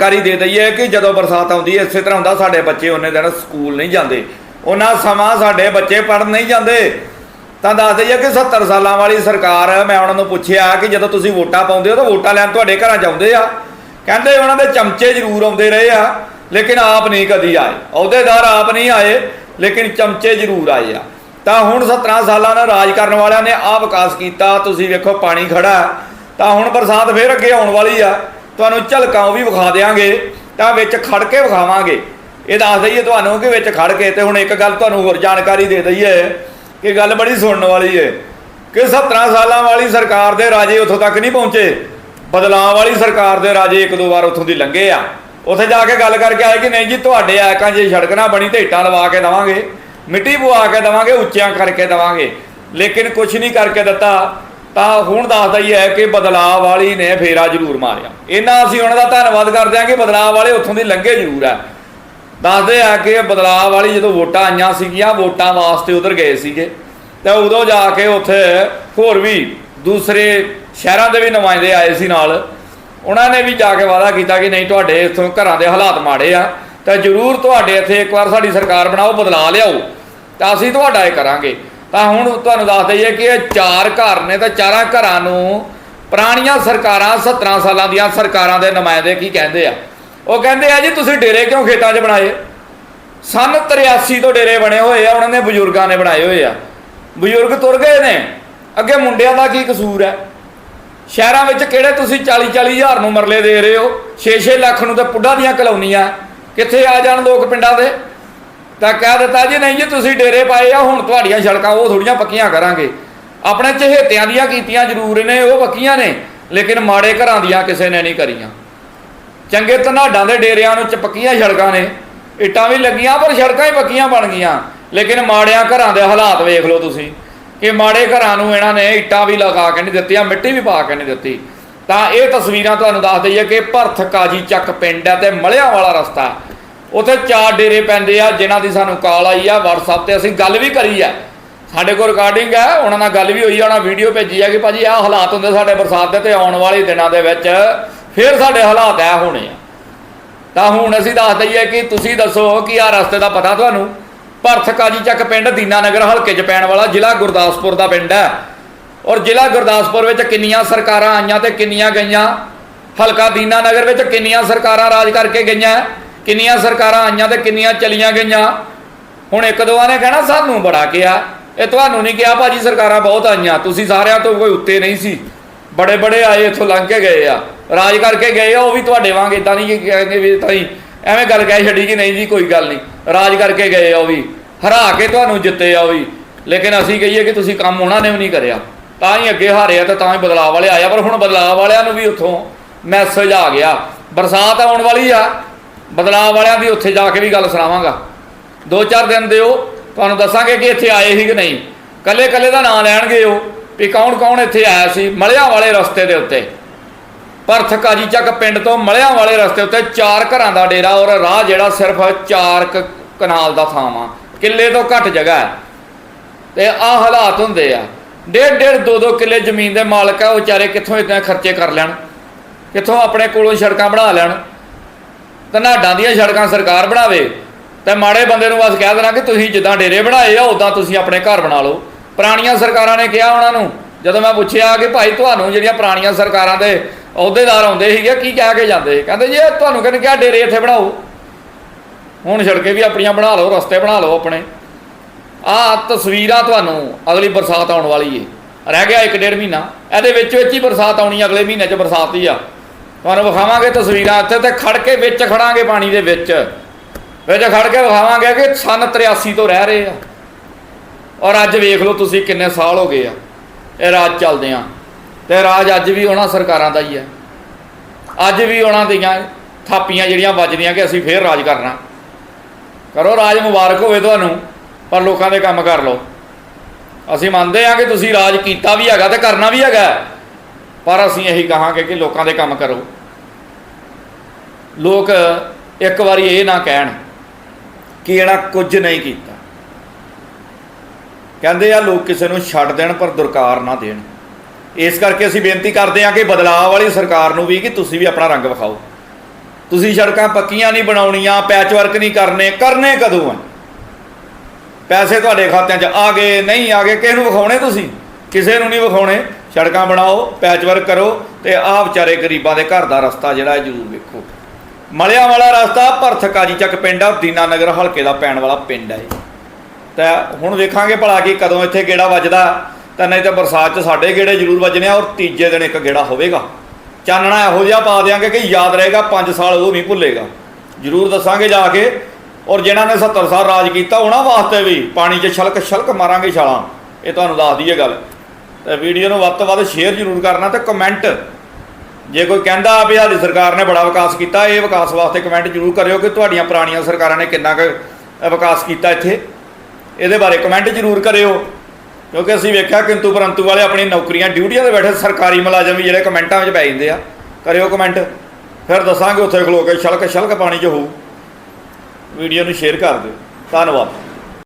ਜਾਣਕਾਰੀ ਦੇ ਦਈਏ ਕਿ ਜਦੋਂ ਬਰਸਾਤ ਆਉਂਦੀ ਹੈ, ਇਸੇ ਤਰ੍ਹਾਂ ਹੁੰਦਾ ਸਾਡੇ ਬੱਚੇ ਉਹਨੇ ਦਿਨ ਸਕੂਲ ਨਹੀਂ ਜਾਂਦੇ। ਉਹਨਾਂ ਸਮਾਂ ਸਾਡੇ ਬੱਚੇ ਪੜ੍ਹਨ ਨਹੀਂ ਜਾਂਦੇ। ਤਾਂ ਦੱਸ ਦਈਏ ਕਿ 70 ਸਾਲਾਂ ਵਾਲੀ ਸਰਕਾਰ, ਮੈਂ ਉਹਨਾਂ ਨੂੰ ਪੁੱਛਿਆ ਕਿ ਜਦੋਂ ਤੁਸੀਂ ਵੋਟਾਂ ਪਾਉਂਦੇ ਹੋ ਤਾਂ ਵੋਟਾਂ ਲੈਣ ਤੁਹਾਡੇ ਘਰਾਂ 'ਚ ਆਉਂਦੇ ਆ। ਕਹਿੰਦੇ ਉਹਨਾਂ ਦੇ ਚਮਚੇ ਜ਼ਰੂਰ ਆਉਂਦੇ ਰਹੇ ਆ, ਲੇਕਿਨ ਆਪ ਨਹੀਂ ਕਦੀ ਆਏ। ਅਹੁਦੇਦਾਰ ਆਪ ਨਹੀਂ ਆਏ, ਲੇਕਿਨ ਚਮਚੇ ਜ਼ਰੂਰ ਆਏ ਆ। ਤਾਂ ਹੁਣ 17 ਸਾਲਾਂ ਨਾਲ ਰਾਜ ਕਰਨ ਵਾਲਿਆਂ ਨੇ ਆ ਵਿਕਾਸ ਕੀਤਾ, ਤੁਸੀਂ ਵੇਖੋ ਪਾਣੀ ਖੜਾ ਤਾਂ ਹੁਣ ਬਰਸਾਤ ਫੇਰ ਅੱਗੇ ਆਉਣ ਵਾਲੀ ਆ। ਤੁਹਾਨੂੰ ਝਲਕਾਂ ਉਹ ਵੀ ਵਿਖਾ ਦੇਾਂਗੇ ਤਾਂ ਵਿੱਚ ਖੜ ਕੇ ਵਿਖਾਵਾਂਗੇ। ਇਹ ਦੱਸ ਦਈਏ ਤੁਹਾਨੂੰ ਕਿ ਵਿੱਚ ਖੜ ਕੇ, ਤੇ ਹੁਣ ਇੱਕ ਗੱਲ ਤੁਹਾਨੂੰ ਹੋਰ ਜਾਣਕਾਰੀ ਦੇ ਦਈਏ ਕਿ ਗੱਲ ਬੜੀ ਸੁਣਨ ਵਾਲੀ ਹੈ ਕਿ 17 ਸਾਲਾਂ ਵਾਲੀ ਸਰਕਾਰ ਦੇ ਰਾਜੇ ਉੱਥੋਂ ਤੱਕ ਨਹੀਂ ਪਹੁੰਚੇ। ਬਦਲਾਅ ਵਾਲੀ ਸਰਕਾਰ ਦੇ ਰਾਜੇ ਇੱਕ ਦੋ ਵਾਰ ਉੱਥੋਂ ਦੀ ਲੰਘੇ ਆ। ਉੱਥੇ ਜਾ ਕੇ ਗੱਲ ਕਰਕੇ ਆਏ ਕਿ ਨਹੀਂ ਜੀ, ਤੁਹਾਡੇ ਐਕਾਂ ਜੇ ਸੜਕ ਨਾ ਬਣੀ ਤੇ ਇੱਟਾਂ ਲਵਾ ਕੇ ਦਵਾਂਗੇ, ਮਿੱਟੀ ਪਵਾ ਕੇ ਦਵਾਂਗੇ, ਉੱਚਿਆਂ ਕਰਕੇ ਦਵਾਂਗੇ। ਲੇਕਿਨ ਕੁਝ ਨਹੀਂ ਕਰਕੇ ਦਿੱਤਾ। ਤਾਂ ਹੁਣ ਦੱਸਦਾ ਹੀ ਹੈ ਕਿ ਬਦਲਾਅ ਵਾਲੀ ਨੇ ਫੇਰਾ ਜ਼ਰੂਰ ਮਾਰਿਆ। ਇਹਨਾਂ ਅਸੀਂ ਉਹਨਾਂ ਦਾ ਧੰਨਵਾਦ ਕਰਦੇ ਹਾਂ ਕਿ ਬਦਲਾਅ ਵਾਲੇ ਉੱਥੋਂ ਦੇ ਲੰਘੇ ਜ਼ਰੂਰ ਆ ਦੱਸਦੇ ਆ ਕਿ ਬਦਲਾਅ ਵਾਲੀ ਜਦੋਂ ਵੋਟਾਂ ਆਈਆਂ ਸੀਗੀਆਂ, ਵੋਟਾਂ ਵਾਸਤੇ ਉਧਰ ਗਏ ਸੀਗੇ। ਤਾਂ ਉਦੋਂ ਜਾ ਕੇ ਉੱਥੇ ਹੋਰ ਵੀ ਦੂਸਰੇ ਸ਼ਹਿਰਾਂ ਦੇ ਵੀ ਨੁਮਾਇੰਦੇ ਆਏ ਸੀ ਨਾਲ। ਉਹਨਾਂ ਨੇ ਵੀ ਜਾ ਕੇ ਵਾਅਦਾ ਕੀਤਾ ਕਿ ਨਹੀਂ, ਤੁਹਾਡੇ ਇਥੋਂ ਘਰਾਂ ਦੇ ਹਾਲਾਤ ਮਾੜੇ ਆ, ਤਾਂ ਜ਼ਰੂਰ ਤੁਹਾਡੇ ਇੱਥੇ ਇੱਕ ਵਾਰ ਸਾਡੀ ਸਰਕਾਰ ਬਣਾਓ ਬਦਲਾ ਲਿਆਓ। ਤਾਂ ਅਸੀਂ ਤੁਹਾਡਾ ਇਹ ਕਰਾਂਗੇ। ਤਾਂ ਹੁਣ ਤੁਹਾਨੂੰ ਦੱਸ ਦਈਏ ਕਿ ਇਹ ਚਾਰ ਘਰ ਨੇ ਤਾਂ ਚਾਰਾਂ ਘਰਾਂ ਨੂੰ ਪੁਰਾਣੀਆਂ ਸਰਕਾਰਾਂ 17 ਸਾਲਾਂ ਦੀਆਂ ਸਰਕਾਰਾਂ ਦੇ ਨੁਮਾਇੰਦੇ ਕੀ ਕਹਿੰਦੇ ਆ? ਉਹ ਕਹਿੰਦੇ ਆ ਜੀ, ਤੁਸੀਂ ਡੇਰੇ ਕਿਉਂ ਖੇਤਾਂ 'ਚ ਬਣਾਏ? ਸਨ 83 ਤੋਂ ਡੇਰੇ ਬਣੇ ਹੋਏ ਆ, ਉਹਨਾਂ ਨੇ ਬਜ਼ੁਰਗਾਂ ਨੇ ਬਣਾਏ ਹੋਏ ਆ। ਬਜ਼ੁਰਗ ਤੁਰ ਗਏ ਨੇ। ਅੱਗੇ ਮੁੰਡਿਆਂ ਦਾ ਕੀ ਕਸੂਰ ਹੈ? ਸ਼ਹਿਰਾਂ ਵਿੱਚ ਕਿਹੜੇ ਤੁਸੀਂ 40 40 ਹਜ਼ਾਰ ਨੂੰ ਮਰਲੇ ਦੇ ਰਹੇ ਹੋ? 6-6 ਲੱਖ ਨੂੰ ਤਾਂ ਪੁੱਡਾ ਦੀਆਂ ਕਲੋਨੀਆਂ। ਕਿੱਥੇ ਆ ਜਾਣ ਲੋਕ ਪਿੰਡਾਂ ਦੇ? ਤਾਂ ਕਹਿ ਦਿੱਤਾ ਜੀ, ਨਹੀਂ ਜੀ, ਤੁਸੀਂ ਡੇਰੇ ਪਾਏ ਆ, ਹੁਣ ਤੁਹਾਡੀਆਂ ਸੜਕਾਂ ਉਹ ਥੋੜੀਆਂ ਪੱਕੀਆਂ ਕਰਾਂਗੇ। ਆਪਣੇ ਚਹੇਤਿਆਂ ਦੀਆਂ ਕੀਤੀਆਂ ਜ਼ਰੂਰ ਨੇ, ਉਹ ਪੱਕੀਆਂ ਨੇ, ਲੇਕਿਨ ਮਾੜੇ ਘਰਾਂ ਦੀਆਂ ਕਿਸੇ ਨੇ ਨਹੀਂ ਕਰੀਆਂ। ਚੰਗੇ ਧਨਾਡਾਂ ਦੇ ਡੇਰਿਆਂ ਨੂੰ ਚ ਪੱਕੀਆਂ ਸੜਕਾਂ ਨੇ। ਇੱਟਾਂ ਵੀ ਲੱਗੀਆਂ, ਪਰ ਸੜਕਾਂ ਹੀ ਪੱਕੀਆਂ ਬਣ ਗਈਆਂ। ਲੇਕਿਨ ਮਾੜਿਆਂ ਘਰਾਂ ਦੇ ਹਾਲਾਤ ਵੇਖ ਲਓ ਤੁਸੀਂ, ਕਿ ਮਾੜੇ ਘਰਾਂ ਨੂੰ ਇਹਨਾਂ ਨੇ ਇੱਟਾਂ ਵੀ ਲਗਾ ਕੇ ਨਹੀਂ ਦਿੱਤੀਆਂ, ਮਿੱਟੀ ਵੀ ਪਾ ਕੇ ਨਹੀਂ ਦਿੱਤੀ। ਤਾਂ ਇਹ ਤਸਵੀਰਾਂ ਤੁਹਾਨੂੰ ਦੱਸ ਦਈਏ ਕਿ ਭਰਥ ਕਾਜੀ ਚੱਕ ਪਿੰਡ ਹੈ ਤੇ ਮਲਿਆਂ ਵਾਲਾ ਰਸਤਾ। ਉੱਥੇ ਚਾਰ ਡੇਰੇ ਪੈਂਦੇ ਆ, ਜਿਨ੍ਹਾਂ ਦੀ ਸਾਨੂੰ ਕਾਲ ਆਈ ਆ, WhatsApp ਤੇ ਅਸੀਂ ਗੱਲ ਵੀ ਕਰੀ ਆ। ਸਾਡੇ ਕੋਲ ਰਿਕਾਰਡਿੰਗ ਹੈ ਉਹਨਾਂ ਨਾਲ ਗੱਲ ਵੀ ਹੋਈ ਆ, ਉਹਨਾਂ ਵੀਡੀਓ ਭੇਜੀ ਆ ਕਿ ਭਾਜੀ ਆਹ ਹਾਲਾਤ ਹੁੰਦੇ ਸਾਡੇ ਬਰਸਾਤ ਦੇ ਤੇ ਆਉਣ ਵਾਲੇ ਦਿਨਾਂ ਦੇ ਵਿੱਚ, ਫਿਰ ਸਾਡੇ ਹਾਲਾਤ ਐ ਹੋਣੇ ਆ। ਤਾਂ ਹੁਣ ਅਸੀਂ ਦੱਸ ਦਈਏ ਕਿ ਤੁਸੀਂ ਦੱਸੋ ਕਿ ਆਹ ਰਸਤੇ ਦਾ ਪਤਾ ਤੁਹਾਨੂੰ? ਭਰਥ ਕਾਜੀ ਚੱਕ ਪਿੰਡ ਦੀਨਾਨਗਰ ਹਲਕੇ 'ਚ ਪੈਣ ਵਾਲਾ ਜ਼ਿਲ੍ਹਾ ਗੁਰਦਾਸਪੁਰ ਦਾ ਪਿੰਡ ਹੈ। ਔਰ ਜ਼ਿਲ੍ਹਾ ਗੁਰਦਾਸਪੁਰ ਵਿੱਚ ਕਿੰਨੀਆਂ ਸਰਕਾਰਾਂ ਆਈਆਂ ਤੇ ਕਿੰਨੀਆਂ ਗਈਆਂ? ਹਲਕਾ ਦੀਨਾਨਗਰ ਵਿੱਚ ਕਿੰਨੀਆਂ ਸਰਕਾਰਾਂ ਰਾਜ ਕਰਕੇ ਗਈਆਂ? ਕਿੰਨੀਆਂ ਸਰਕਾਰਾਂ ਆਈਆਂ ਤੇ ਕਿੰਨੀਆਂ ਚਲੀਆਂ ਗਈਆਂ? ਹੁਣ ਇੱਕ ਦੋਵਾਂ ਨੇ ਕਹਿਣਾ ਸਾਨੂੰ ਬੜਾ ਕਿਹਾ। ਇਹ ਤੁਹਾਨੂੰ ਨਹੀਂ ਕਿਹਾ ਭਾਜੀ ਸਰਕਾਰਾਂ ਬਹੁਤ ਆਈਆਂ। ਤੁਸੀਂ ਸਾਰਿਆਂ ਤੋਂ ਕੋਈ ਉੱਤੇ ਨਹੀਂ ਸੀ। ਬੜੇ ਬੜੇ ਆਏ ਇੱਥੋਂ ਲੰਘ ਕੇ ਗਏ ਆ। ਰਾਜ ਕਰਕੇ ਗਏ ਆ, ਉਹ ਵੀ ਤੁਹਾਡੇ ਵਾਂਗ ਇਦਾਂ ਨਹੀਂ ਕਿ ਕਹਿੰਗੇ ਵੀ ਤਾਈ ਐਵੇਂ ਗੱਲ ਕਹਿ ਛੱਡੀ ਕਿ ਨਹੀਂ ਜੀ, ਕੋਈ ਗੱਲ ਨਹੀਂ। ਰਾਜ ਕਰਕੇ ਗਏ ਆ ਉਹ ਵੀ। ਹਰਾ ਕੇ ਤੁਹਾਨੂੰ ਜਿੱਤੇ ਆ ਉਹ ਵੀ। ਲੇਕਿਨ ਅਸੀਂ ਕਹੀਏ ਕਿ ਤੁਸੀਂ ਕੰਮ ਉਹਨਾਂ ਨੇ ਵੀ ਨਹੀਂ ਕਰਿਆ। ਤਾਂ ਹੀ ਅੱਗੇ ਹਾਰੇ ਆ ਤੇ ਤਾਂ ਹੀ ਬਦਲਾਅ ਵਾਲੇ ਆਇਆ। ਪਰ ਹੁਣ ਬਦਲਾਅ ਵਾਲਿਆਂ ਨੂੰ ਵੀ ਉੱਥੋਂ ਮੈਸੇਜ ਆ ਗਿਆ। ਬਰਸਾਤ ਆਉਣ ਵਾਲੀ ਆ। ਬਦਲਾਅ ਵਾਲਿਆਂ ਦੀ ਉੱਥੇ ਜਾ ਕੇ ਵੀ ਗੱਲ ਸੁਣਾਵਾਂਗਾ। ਦੋ ਚਾਰ ਦਿਨ ਦਿਓ, ਤੁਹਾਨੂੰ ਦੱਸਾਂਗੇ ਕਿ ਇੱਥੇ ਆਏ ਸੀ ਕਿ ਨਹੀਂ। ਕੱਲੇ ਕੱਲੇ ਦਾ ਨਾਂ ਲੈਣਗੇ ਉਹ, ਵੀ ਕੌਣ ਕੌਣ ਇੱਥੇ ਆਇਆ ਸੀ, ਮਲਿਆਂ ਵਾਲੇ ਰਸਤੇ ਦੇ ਉੱਤੇ। ਪਰਥ ਕਾਜੀ ਚੱਕ ਪਿੰਡ ਤੋਂ ਮਲਿਆਂ ਵਾਲੇ ਰਸਤੇ ਉੱਤੇ ਚਾਰ ਘਰਾਂ ਦਾ ਡੇਰਾ ਔਰ ਰਾਹ ਜਿਹੜਾ ਸਿਰਫ 4 ਕਨਾਲ ਦਾ ਥਾਂ ਵਾ। ਕਿੱਲੇ ਤੋਂ ਘੱਟ ਜਗ੍ਹਾ ਹੈ। ਤੇ ਆ ਹਾਲਾਤ ਹੁੰਦੇ ਆ। ਡੇਢ ਡੇਢ ਦੋ ਦੋ ਕਿੱਲੇ ਜ਼ਮੀਨ ਦੇ ਮਾਲਕ ਆ, ਉਹ ਵਿਚਾਰੇ ਕਿੱਥੋਂ ਇਤਨੇ ਖਰਚੇ ਕਰ ਲੈਣ? ਕਿੱਥੋਂ ਆਪਣੇ ਕੋਲੋਂ ਸੜਕਾਂ ਬਣਾ ਲੈਣ? ਧਨਾਡਾਂ ਦੀਆਂ ਸੜਕਾਂ ਸਰਕਾਰ ਬਣਾਵੇ, ਤੇ ਮਾੜੇ ਬੰਦੇ ਨੂੰ ਬਸ ਕਹਿ ਦੇਣਾ ਕਿ ਤੁਸੀਂ ਜਿੱਦਾਂ ਡੇਰੇ ਬਣਾਏ ਆ ਉਦਾਂ ਤੁਸੀਂ ਆਪਣੇ ਘਰ ਬਣਾ ਲਓ। ਪੁਰਾਣੀਆਂ ਸਰਕਾਰਾਂ ਨੇ ਕਿਹਾ ਉਹਨਾਂ ਨੂੰ, ਜਦੋਂ ਮੈਂ ਪੁੱਛਿਆ ਕਿ ਭਾਈ ਤੁਹਾਨੂੰ ਜਿਹੜੀਆਂ ਪੁਰਾਣੀਆਂ ਸਰਕਾਰਾਂ ਦੇ ਅਹੁਦੇਦਾਰ ਆਉਂਦੇ ਸੀਗੇ, ਕੀ ਕਹਿ ਕੇ ਜਾਂਦੇ? ਸੀ? ਕਹਿੰਦੇ ਜੀ, ਇਹ ਤੁਹਾਨੂੰ ਕਹਿੰਦੇ ਕਿਹਾ, ਡੇਰੇ ਇੱਥੇ ਬਣਾਓ। ਹੁਣ ਸੜਕੇ ਵੀ ਆਪਣੀਆਂ ਬਣਾ ਲਓ, ਰਸਤੇ ਬਣਾ ਲਓ ਆਪਣੇ। ਆਹ ਤਸਵੀਰਾਂ ਤੁਹਾਨੂੰ ਅਗਲੀ ਬਰਸਾਤ ਆਉਣ ਵਾਲੀ ਏ। ਰਹਿ ਗਿਆ ਇੱਕ ਡੇਢ ਮਹੀਨਾ। ਇਹਦੇ ਵਿੱਚ ਵਿੱਚ ਹੀ ਬਰਸਾਤ ਆਉਣੀ, ਅਗਲੇ ਮਹੀਨੇ 'ਚ ਬਰਸਾਤ ਹੀ ਆ। ਤੁਹਾਨੂੰ ਵਿਖਾਵਾਂਗੇ ਤਸਵੀਰਾਂ ਇੱਥੇ ਤੇ ਖੜ ਕੇ ਵਿੱਚ ਖੜਾਂਗੇ ਪਾਣੀ ਦੇ ਵਿੱਚ। ਵਿੱਚ ਖੜ ਕੇ ਵਿਖਾਵਾਂਗੇ ਕਿ ਸਨ 83 ਤੋਂ ਰਹਿ ਰਹੇ ਆ। ਔਰ ਅੱਜ ਵੇਖ ਲਓ ਤੁਸੀਂ ਕਿੰਨੇ ਸਾਲ ਹੋ ਗਏ ਆ। ਇਹ ਰਾਜ ਚੱਲਦੇ ਆ। ਤੇ ਰਾਜ ਅੱਜ ਵੀ ਉਹਨਾਂ ਸਰਕਾਰਾਂ ਦਾ ਹੀ ਹੈ ਅੱਜ ਵੀ ਉਹਨਾਂ ਦੀਆਂ ਥਾਪੀਆਂ ਜਿਹੜੀਆਂ ਵੱਜਦੀਆਂ ਕਿ ਅਸੀਂ ਫੇਰ ਰਾਜ ਕਰਨਾ। ਕਰੋ ਰਾਜ ਮੁਬਾਰਕ ਹੋਵੇ ਤੁਹਾਨੂੰ, ਪਰ ਲੋਕਾਂ ਦੇ ਕੰਮ ਕਰ ਲਓ। ਅਸੀਂ ਮੰਨਦੇ ਹਾਂ ਕਿ ਤੁਸੀਂ ਰਾਜ ਕੀਤਾ ਵੀ ਹੈਗਾ ਤੇ ਕਰਨਾ ਵੀ ਹੈਗਾ। ਪਰ ਅਸੀਂ ਇਹੀ ਕਹਾਂਗੇ ਕਿ ਲੋਕਾਂ ਦੇ ਕੰਮ ਕਰੋ। ਲੋਕ ਇੱਕ ਵਾਰੀ ਇਹ ਨਾ ਕਹਿਣ ਕਿ ਇਹਨਾਂ ਕੁਝ ਨਹੀਂ ਕੀਤਾ। ਕਹਿੰਦੇ ਆ, ਲੋਕ ਕਿਸੇ ਨੂੰ ਛੱਡ ਦੇਣ ਪਰ ਦੁਰਕਾਰ ਨਾ ਦੇਣ। ਇਸ ਕਰਕੇ ਅਸੀਂ ਬੇਨਤੀ ਕਰਦੇ ਹਾਂ ਕਿ ਬਦਲਾਅ ਵਾਲੀ ਸਰਕਾਰ ਨੂੰ ਵੀ ਕਿ ਤੁਸੀਂ ਵੀ ਆਪਣਾ ਰੰਗ ਵਿਖਾਓ। ਤੁਸੀਂ ਸੜਕਾਂ ਪੱਕੀਆਂ ਨਹੀਂ ਬਣਾਉਣੀਆਂ ਪੈਚ ਵਰਕ ਨਹੀਂ ਕਰਨੇ ਕਰਨੇ ਕਦੋਂ ਆ? ਪੈਸੇ ਤੁਹਾਡੇ ਖਾਤਿਆਂ 'ਚ ਆ ਗਏ, ਨਹੀਂ ਆ ਗਏ ਕਿਸ ਨੂੰ ਵਿਖਾਉਣੇ ਤੁਸੀਂ? ਕਿਸੇ ਨੂੰ ਨਹੀਂ ਵਿਖਾਉਣੇ। ਸੜਕਾਂ ਬਣਾਓ ਪੈਚ ਵਰਕ ਕਰੋ ਤੇ ਆਹ ਵਿਚਾਰੇ ਗਰੀਬਾਂ ਦੇ ਘਰ ਦਾ ਰਸਤਾ ਜਿਹੜਾ ਹੈ ਜ਼ਰੂਰ ਵੇਖੋ। ਮਲਿਆਂ ਵਾਲਾ ਰਸਤਾ ਭਰਥਕਾਜੀ ਚੱਕ ਪਿੰਡ ਆ, ਦੀਨਾ ਨਗਰ ਹਲਕੇ ਦਾ ਪੈਣ ਵਾਲਾ ਪਿੰਡ ਹੈ ਇਹ। ਤਾਂ ਹੁਣ ਵੇਖਾਂਗੇ ਭਲਾ ਕਿ ਕਦੋਂ ਇੱਥੇ ਗੇੜਾ ਵੱਜਦਾ। ਤਾਂ ਨਹੀਂ ਤਾਂ ਬਰਸਾਤ 'ਚ ਸਾਡੇ ਗੇੜੇ ਜ਼ਰੂਰ ਵੱਜਣੇ ਆ ਔਰ ਤੀਜੇ ਦਿਨ ਇੱਕ ਗੇੜਾ ਹੋਵੇਗਾ। ਚਾਨਣਾ ਇਹੋ ਜਿਹਾ ਪਾ ਦਿਆਂਗੇ ਕਿ ਯਾਦ ਰਹੇਗਾ 5 ਸਾਲ ਉਹ ਨਹੀਂ ਭੁੱਲੇਗਾ। ਜ਼ਰੂਰ ਦੱਸਾਂਗੇ ਜਾ ਕੇ। ਔਰ ਜਿਨ੍ਹਾਂ ਨੇ 70 ਸਾਲ ਰਾਜ ਕੀਤਾ, ਉਹਨਾਂ ਵਾਸਤੇ ਵੀ ਪਾਣੀ 'ਚ ਛਲਕ ਛਲਕ ਮਾਰਾਂਗੇ ਛਾਲਾਂ। ਇਹ ਤੁਹਾਨੂੰ ਦੱਸ ਦਈਏ ਗੱਲ। ਤੇ ਵੀਡੀਓ ਨੂੰ ਵੱਧ ਤੋਂ ਵੱਧ ਸ਼ੇਅਰ ਜ਼ਰੂਰ ਕਰਨਾ ਤੇ ਕਮੈਂਟ ਜੇ ਕੋਈ ਕਹਿੰਦਾ ਵੀ ਹਾਲੀ ਸਰਕਾਰ ਨੇ ਬੜਾ ਵਿਕਾਸ ਕੀਤਾ, ਇਹ ਵਿਕਾਸ ਵਾਸਤੇ ਕਮੈਂਟ ਜ਼ਰੂਰ ਕਰਿਓ ਕਿ ਤੁਹਾਡੀਆਂ ਪੁਰਾਣੀਆਂ ਸਰਕਾਰਾਂ ਨੇ ਕਿੰਨਾ ਕੁ ਵਿਕਾਸ ਕੀਤਾ ਇੱਥੇ। ਇਹਦੇ ਬਾਰੇ ਕਮੈਂਟ ਜ਼ਰੂਰ ਕਰਿਓ, ਕਿਉਂਕਿ ਅਸੀਂ ਵੇਖਿਆ ਕਿੰਤੂ ਪਰੰਤੂ ਵਾਲੇ ਆਪਣੀ ਨੌਕਰੀਆਂ ਡਿਊਟੀਆਂ ਤੇ ਬੈਠੇ ਸਰਕਾਰੀ ਮੁਲਾਜ਼ਮ ਵੀ ਜਿਹੜੇ ਕਮੈਂਟਾਂ ਵਿੱਚ ਪੈ ਜਾਂਦੇ ਆ। ਕਰਿਓ ਕਮੈਂਟ ਫਿਰ ਦੱਸਾਂਗੇ ਉੱਥੇ ਖਲੋ ਕੇ ਛਲਕ ਛਲਕ ਪਾਣੀ 'ਚ ਹੋਊ। ਵੀਡੀਓ ਨੂੰ ਸ਼ੇਅਰ ਕਰ ਦਿਓ। ਧੰਨਵਾਦ।